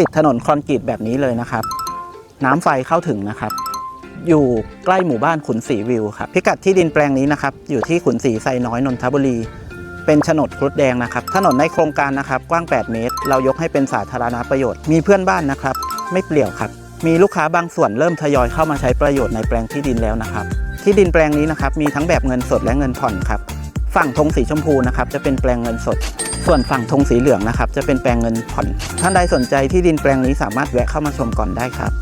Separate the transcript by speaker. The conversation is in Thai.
Speaker 1: ติดถนนคอนกรีตแบบนี้เลยนะครับ น้ำไฟเข้าถึงนะครับ อยู่ใกล้หมู่บ้านขุนศรีวิวครับพิกัดที่ดินแปลงนี้นะครับ อยู่ที่ขุนศรีไซน้อยนนทบุรี เป็นโฉนดครุฑแดงนะครับ ถนนในโครงการนะครับ กว้าง 8 เมตร เรายกให้เป็นสาธารณประโยชน์ มีเพื่อนบ้านนะครับ ไม่เปลี่ยวครับ มีลูกค้าบางส่วนเริ่มทยอยเข้ามาใช้ประโยชน์ในแปลงที่ดินแล้วนะครับ ที่ดินแปลงนี้นะครับ มีทั้งแบบเงินสดและเงินผ่อนครับ ฝั่งธงสีชมพูนะครับจะเป็นแปลงเงินสด ส่วนฝั่งธงสีเหลืองนะครับจะเป็นแปลงเงินผ่อน ท่านใดสนใจที่ดินแปลงนี้สามารถแวะเข้ามาชมก่อนได้ครับ